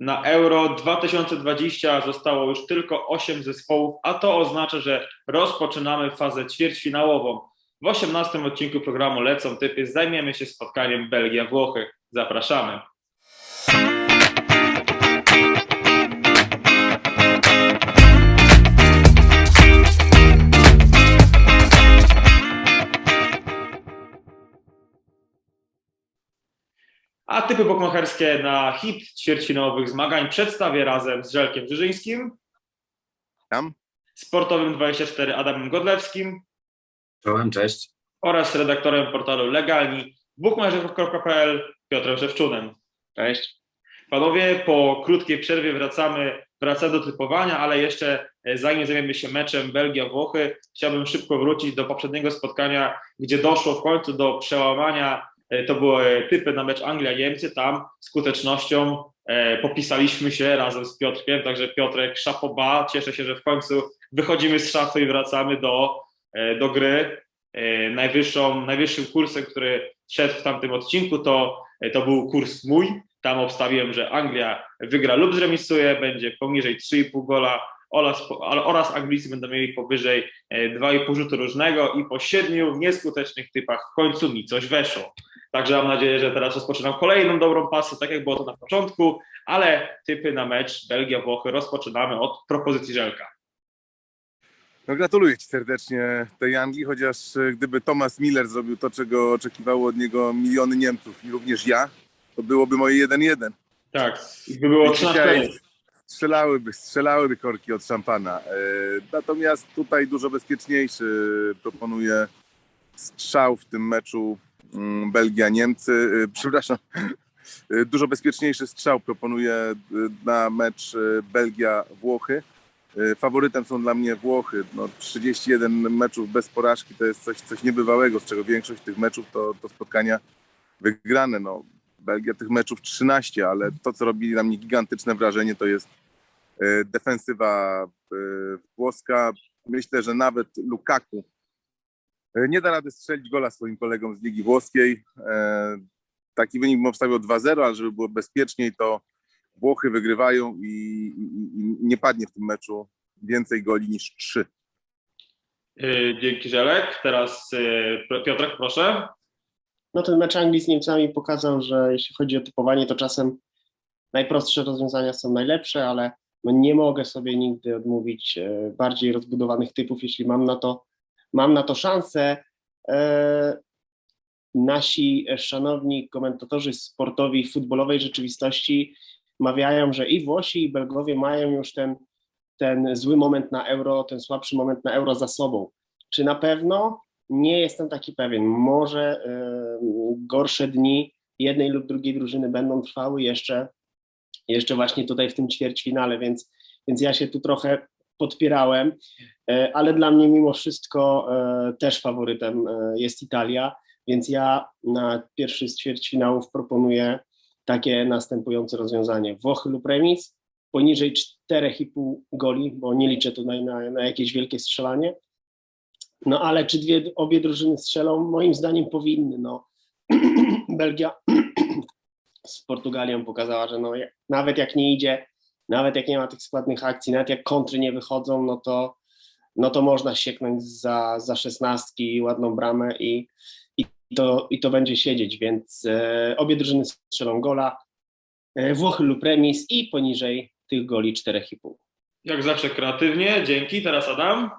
Na Euro 2020 zostało już tylko 8 zespołów, a to oznacza, że rozpoczynamy fazę ćwierćfinałową. W 18 odcinku programu Lecą Typy zajmiemy się spotkaniem Belgia-Włochy. Zapraszamy. A typy bokmacherskie na hit ćwierćfinałowych zmagań przedstawię razem z Żelkiem Brzyżyńskim, Tam? sportowym 24 Adamem Godlewskim Czołem, cześć. oraz redaktorem portalu Legalni bukmacherzy.pl Piotrem Szewczunem. Cześć. Panowie, po krótkiej przerwie wracamy, wracamy do typowania, ale jeszcze e, zanim zajmiemy się meczem Belgia-Włochy, chciałbym szybko wrócić do poprzedniego spotkania, gdzie doszło w końcu do przełamania. E, To były typy na mecz Anglia-Niemcy. Tam skutecznością e, popisaliśmy się razem z Piotrkiem, także Piotrek, szapoba. Cieszę się, że w końcu wychodzimy z szafy i wracamy do, e, do gry. Najwyższą, najwyższym kursem, który szedł w tamtym odcinku, to, to był kurs mój. Tam obstawiłem, że Anglia wygra lub zremisuje, będzie poniżej 3,5 gola oraz, oraz Anglicy będą mieli powyżej e, 2,5 rzutu różnego i po siedmiu nieskutecznych typach w końcu mi coś weszło. Także mam nadzieję, że teraz rozpoczynam kolejną dobrą pasę, tak jak było to na początku, ale typy na mecz Belgia-Włochy rozpoczynamy od propozycji Żelka. No gratuluję Ci serdecznie tej Anglii, chociaż e, gdyby Thomas Miller zrobił to, czego oczekiwało od niego miliony Niemców i również ja, to byłoby moje 1-1. Tak, by było I 13 dzisiaj minut. Strzelałyby, strzelałyby korki od szampana. E, Natomiast tutaj dużo bezpieczniejszy proponuję strzał w tym meczu mm, Belgia-Niemcy. E, Przepraszam. E, Dużo bezpieczniejszy strzał proponuję na mecz Belgia-Włochy. Faworytem są dla mnie Włochy. No, 31 meczów bez porażki to jest coś, coś niebywałego, z czego większość tych meczów to, to spotkania wygrane. No, Belgia tych meczów 13, ale to, co robili na mnie gigantyczne wrażenie, to jest defensywa e, włoska. Myślę, że nawet Lukaku e, nie da rady strzelić gola swoim kolegom z Ligi Włoskiej. E, Taki wynik bym obstawiał 2-0, ale żeby było bezpieczniej, to Włochy wygrywają i, i, i nie padnie w tym meczu więcej goli niż 3. Yy, Dzięki Żelek. Teraz Piotrek, proszę. No ten mecz Anglii z Niemcami pokazał, że jeśli chodzi o typowanie, to czasem najprostsze rozwiązania są najlepsze, ale no nie mogę sobie nigdy odmówić e, bardziej rozbudowanych typów, jeśli mam na to, mam na to szansę. E, Nasi szanowni komentatorzy sportowi futbolowej rzeczywistości mawiają, że i Włosi, i Belgowie mają już ten, ten zły moment na euro, ten słabszy moment na euro za sobą. Czy na pewno? Nie jestem taki pewien. Może y, gorsze dni jednej lub drugiej drużyny będą trwały jeszcze, jeszcze właśnie tutaj w tym ćwierćfinale, więc, więc ja się tu trochę podpierałem, y, ale dla mnie mimo wszystko y, też faworytem y, jest Italia, więc ja na pierwszy z ćwierćfinałów proponuję takie następujące rozwiązanie. Włochy lub remis, poniżej 4,5 goli, bo nie liczę tutaj na, na jakieś wielkie strzelanie. No ale czy dwie, obie drużyny strzelą? Moim zdaniem powinny. No. Belgia z Portugalią pokazała, że no, jak- nawet jak nie idzie, nawet jak nie ma tych składnych akcji, nawet jak kontry nie wychodzą, no to, no to można sieknąć za, za szesnastki ładną bramę i, i, to, i to będzie siedzieć, więc e, obie drużyny strzelą gola, e, Włochy lub remis i poniżej tych goli 4,5. Jak zawsze kreatywnie. Dzięki. Teraz Adam.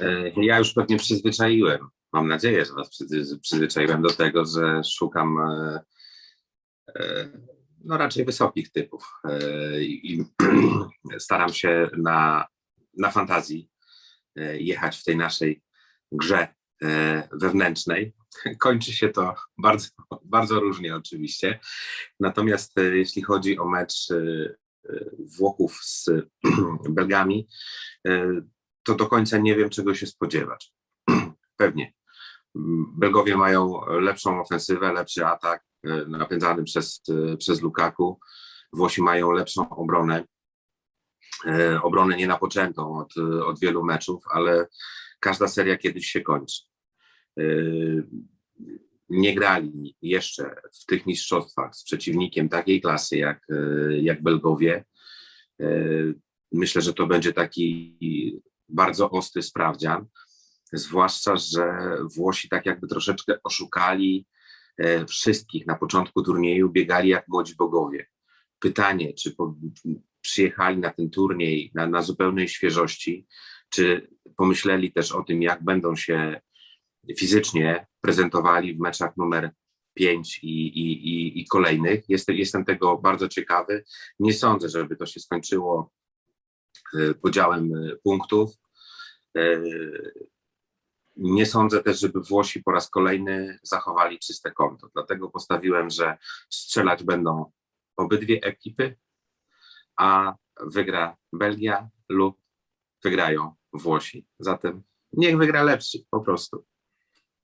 E, Ja już pewnie przyzwyczaiłem, mam nadzieję, że Was przyzwy- przyzwyczaiłem do tego, że szukam e, no raczej wysokich typów e, i staram się na, na fantazji e, jechać w tej naszej grze e, wewnętrznej. Kończy się to bardzo, bardzo różnie oczywiście. Natomiast jeśli chodzi o mecz Włochów z Belgami, to do końca nie wiem, czego się spodziewać. Pewnie. Belgowie mają lepszą ofensywę, lepszy atak e, napędzany przez, e, przez Lukaku. Włosi mają lepszą obronę. E, Obronę nienapoczętą od, od wielu meczów, ale każda seria kiedyś się kończy. Nie grali jeszcze w tych mistrzostwach z przeciwnikiem takiej klasy jak, jak Belgowie. Myślę, że to będzie taki bardzo ostry sprawdzian, zwłaszcza, że Włosi tak jakby troszeczkę oszukali wszystkich na początku turnieju, biegali jak młodzi bogowie. Pytanie, czy po, przyjechali na ten turniej na, na zupełnej świeżości, czy pomyśleli też o tym, jak będą się fizycznie prezentowali w meczach numer 5 i, i, i, i kolejnych. Jestem, jestem tego bardzo ciekawy. Nie sądzę, żeby to się skończyło e, podziałem e, punktów. Nie sądzę też, żeby Włosi po raz kolejny zachowali czyste konto. Dlatego postawiłem, że strzelać będą obydwie ekipy, a wygra Belgia lub wygrają Włosi. Zatem niech wygra lepszy po prostu.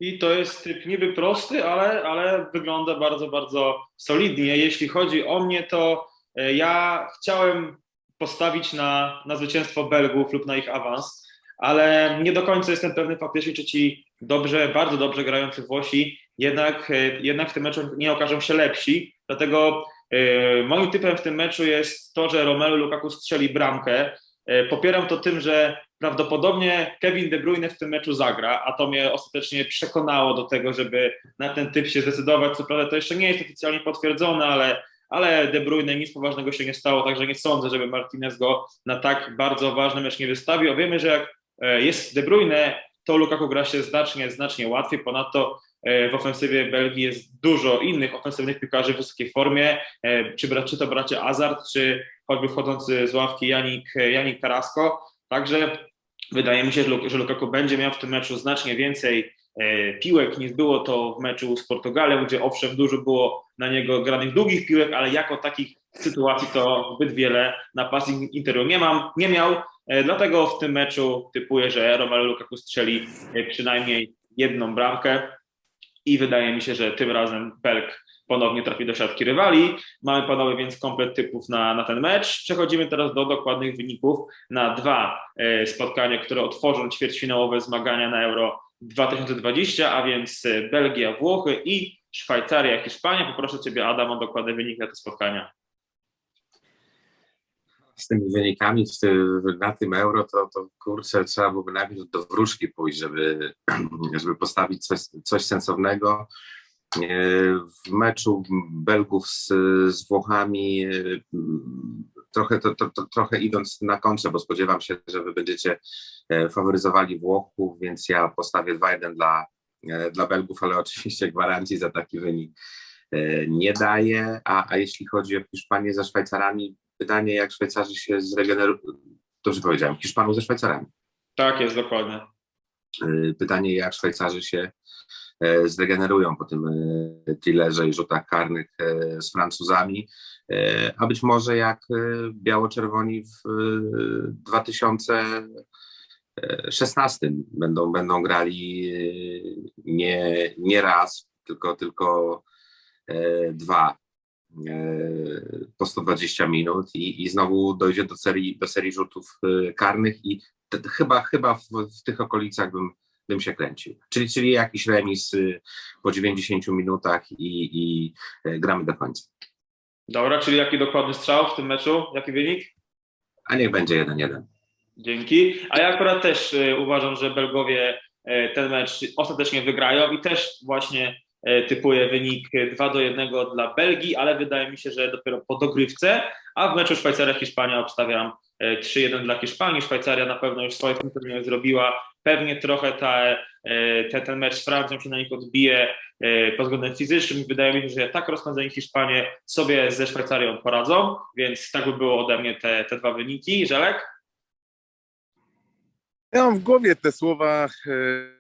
I to jest typ niby prosty, ale, ale wygląda bardzo, bardzo solidnie. Jeśli chodzi o mnie, to e, ja chciałem postawić na, na zwycięstwo Belgów lub na ich awans, ale nie do końca jestem pewny faktycznie, czy ci dobrze, bardzo dobrze grający Włosi jednak, e, jednak w tym meczu nie okażą się lepsi. Dlatego e, moim typem w tym meczu jest to, że Romelu Lukaku strzeli bramkę. E, Popieram to tym, że prawdopodobnie Kevin De Bruyne w tym meczu zagra, a to mnie ostatecznie przekonało do tego, żeby na ten typ się zdecydować. Co prawda to jeszcze nie jest oficjalnie potwierdzone, ale, ale De Bruyne nic poważnego się nie stało, także nie sądzę, żeby Martinez go na tak bardzo ważny mecz nie wystawił. A wiemy, że jak jest De Bruyne, to Lukaku gra się znacznie, znacznie łatwiej. Ponadto e, w ofensywie Belgii jest dużo innych ofensywnych piłkarzy w wysokiej formie, e, czy, czy to bracie Azard, czy choćby wchodzący z ławki Janik, Janik Karasko. Także wydaje mi się, że Luk- że Lukaku będzie miał w tym meczu znacznie więcej e, piłek niż było to w meczu z Portugalią, gdzie owszem dużo było na niego granych długich piłek, ale jako takich sytuacji to zbyt wiele na pasji Interu nie mam, nie miał, e, dlatego w tym meczu typuję, że Romelu Lukaku strzeli e, przynajmniej jedną bramkę i wydaje mi się, że tym razem Belk ponownie trafi do siatki rywali. Mamy panowie więc komplet typów na, na ten mecz. Przechodzimy teraz do dokładnych wyników na dwa e, spotkania, które otworzą ćwierćfinałowe zmagania na Euro 2020, a więc e, Belgia, Włochy i Szwajcaria, Hiszpania. Poproszę Ciebie, Adam, o dokładne wyniki na te spotkania. Z tymi wynikami na tym euro, to, to kurczę, trzeba byłoby najpierw do wróżki pójść, żeby, żeby postawić coś, coś sensownego. E, W meczu Belgów z, z Włochami, e, trochę, to, to, to, trochę idąc na kontrze, bo spodziewam się, że wy będziecie e, faworyzowali Włochów, więc ja postawię 2-1 dla, dla Belgów, ale oczywiście gwarancji za taki wynik nie daję. A, a jeśli chodzi o Hiszpanię ze Szwajcarami, pytanie, jak Szwajcarzy się zregenerują. Dobrze powiedziałem, Hiszpanów ze Szwajcarami. Tak jest, dokładnie. Y, Pytanie, jak Szwajcarzy się e, zregenerują po tym e, thrillerze i rzutach karnych e, z Francuzami, a być może jak biało-czerwoni w e, 2016 będą, będą grali nie, nie raz, tylko, tylko dwa po 120 minut i, i znowu dojdzie do serii, do serii rzutów e, karnych i t- t- chyba, chyba w, w tych okolicach bym, bym się kręcił. Czyli, czyli jakiś remis y, po 90 minutach i, i e, gramy do końca. Dobra, czyli jaki dokładny strzał w tym meczu? Jaki wynik? A niech będzie 1-1. Dzięki. A ja akurat też y, uważam, że Belgowie ten mecz ostatecznie wygrają i też właśnie typuję wynik 2 do 1 dla Belgii, ale wydaje mi się, że dopiero po dogrywce, a w meczu Szwajcaria-Hiszpania obstawiam y, 3-1 dla Hiszpanii. Szwajcaria na pewno już swoje turnieje zrobiła. Pewnie trochę ta, y, te, ten mecz z Francją się na nich odbije pod względem fizycznym. Wydaje mi się, że tak rozpędzeni Hiszpanie sobie ze Szwajcarią poradzą, więc tak by było ode mnie te, te dwa wyniki. Żelek? Ja mam w głowie te słowa,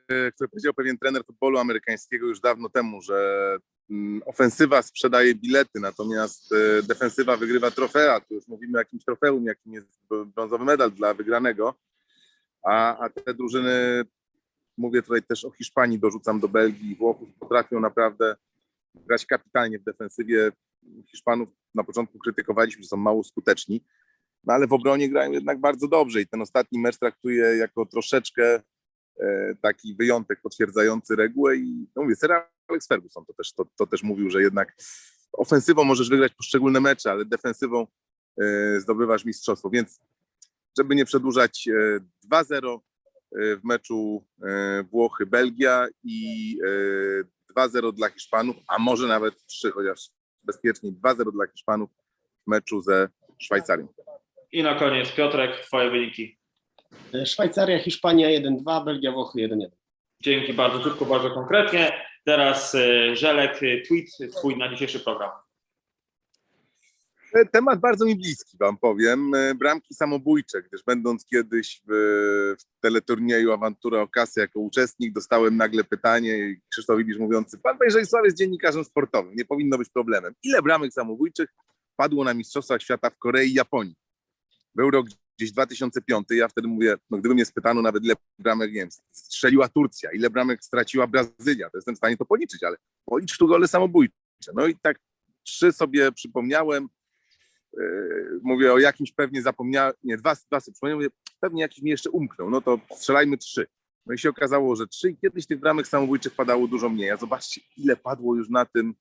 e, które powiedział pewien trener futbolu amerykańskiego już dawno temu, że mm, ofensywa sprzedaje bilety, natomiast e, defensywa wygrywa trofea. Tu już mówimy o jakimś trofeum, jakim jest brązowy medal dla wygranego. A, a te drużyny, mówię tutaj też o Hiszpanii, dorzucam do Belgii i Włochów, potrafią naprawdę grać kapitalnie w defensywie. Hiszpanów na początku krytykowaliśmy, że są mało skuteczni, no ale w obronie grają jednak bardzo dobrze i ten ostatni mecz traktuję jako troszeczkę e, taki wyjątek potwierdzający regułę i no mówię, seria Alex Ferguson to też, to, to też mówił, że jednak ofensywą możesz wygrać poszczególne mecze, ale defensywą e, zdobywasz mistrzostwo. Więc żeby nie przedłużać, e, 2-0 e, w meczu Włochy-Belgia i e, 2-0 dla Hiszpanów, a może nawet 3, chociaż bezpieczniej 2-0 dla Hiszpanów w meczu ze Szwajcarią. I na koniec Piotrek, twoje wyniki. E, Szwajcaria, Hiszpania 1-2, Belgia, Włochy 1-1. Dzięki bardzo szybko, bardzo konkretnie. Teraz e, Żelek, e, tweet twój na dzisiejszy program. Temat bardzo mi bliski, wam powiem. Bramki samobójcze, gdyż będąc kiedyś w, w teleturnieju Awantura o kasę jako uczestnik, dostałem nagle pytanie i Krzysztof Ibisz mówiący, pan Wejrzejsław jest dziennikarzem sportowym, nie powinno być problemem. Ile bramek samobójczych padło na Mistrzostwach Świata w Korei i Japonii? Był rok gdzieś 2005, ja wtedy mówię, no gdyby mnie spytano nawet ile bramek, nie wiem, strzeliła Turcja, ile bramek straciła Brazylia, to jestem w stanie to policzyć, ale policz tu gole samobójcze. No i tak trzy sobie przypomniałem, Yy, mówię o jakimś pewnie zapomniałem, nie, dwa, dwa sobie przypomniałem, mówię, pewnie jakiś mi jeszcze umknął, no to strzelajmy trzy. No i się okazało, że trzy i kiedyś tych bramek samobójczych padało dużo mniej, a zobaczcie ile padło już na tym,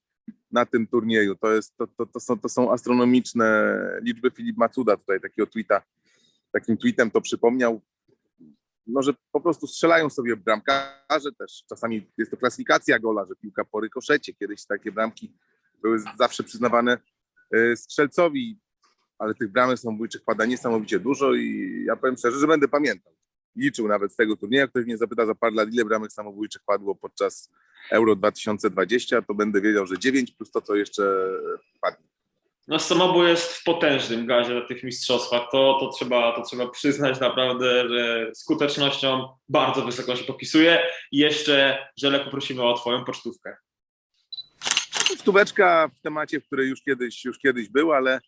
na tym turnieju, to, jest, to, to, to, są, to są astronomiczne liczby, Filip Macuda tutaj takiego tweeta, takim tweetem to przypomniał, no, że po prostu strzelają sobie bramkarze też, czasami jest to klasyfikacja gola, że piłka po rykoszecie, kiedyś takie bramki były zawsze przyznawane y, strzelcowi, ale tych bramek samobójczych pada niesamowicie dużo i ja powiem szczerze, że będę pamiętał. Liczył nawet z tego turnieju, ktoś mnie zapyta za parę lat, ile bramek samobójczych padło podczas Euro 2020, to będę wiedział, że 9 plus to, co jeszcze padnie. No samobój jest w potężnym gazie na tych mistrzostwach. To, to, trzeba, to trzeba przyznać naprawdę, że skutecznością bardzo wysoko się popisuje. I jeszcze Żelek poprosimy o twoją pocztówkę. Stóweczka w temacie, w której już kiedyś, już kiedyś był, ale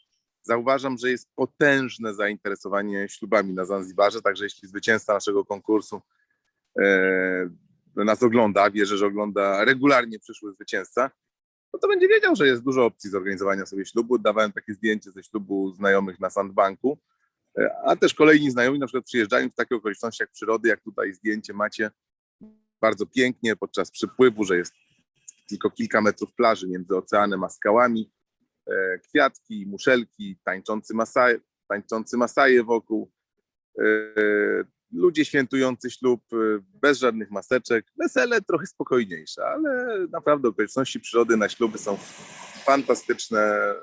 zauważam, że jest potężne zainteresowanie ślubami na Zanzibarze, także jeśli zwycięzca naszego konkursu e, nas ogląda, wierzę, że ogląda regularnie przyszły zwycięzca, no to będzie wiedział, że jest dużo opcji zorganizowania sobie ślubu. Dawałem takie zdjęcie ze ślubu znajomych na Sandbanku, e, a też kolejni znajomi na przykład przyjeżdżają w takich okolicznościach przyrody, jak tutaj zdjęcie macie, bardzo pięknie podczas przypływu, że jest tylko kilka metrów plaży między oceanem a skałami, e, kwiatki, muszelki, tańczący, masaje, tańczący masaje wokół, e, ludzie świętujący ślub e, bez żadnych maseczek, wesele trochę spokojniejsze, ale naprawdę okoliczności przyrody na śluby są fantastyczne e,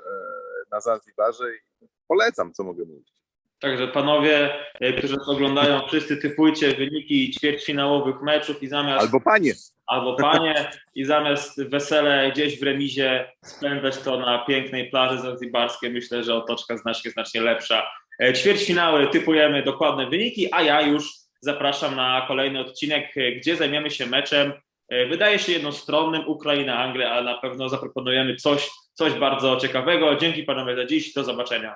na Zanzibarze i polecam, co mogę mówić. Także panowie, e, którzy nas oglądają, wszyscy typujcie wyniki ćwierćfinałowych meczów i zamiast Albo panie, albo panie i zamiast wesele gdzieś w remizie spędzać to na pięknej plaży zanzibarskiej, myślę, że otoczka znacznie, znacznie lepsza. E, Ćwierćfinały typujemy dokładne wyniki, a ja już zapraszam na kolejny odcinek, e, gdzie zajmiemy się meczem, e, wydaje się jednostronnym, Ukraina-Anglia, ale na pewno zaproponujemy coś, coś bardzo ciekawego. Dzięki panowie za dziś, do zobaczenia.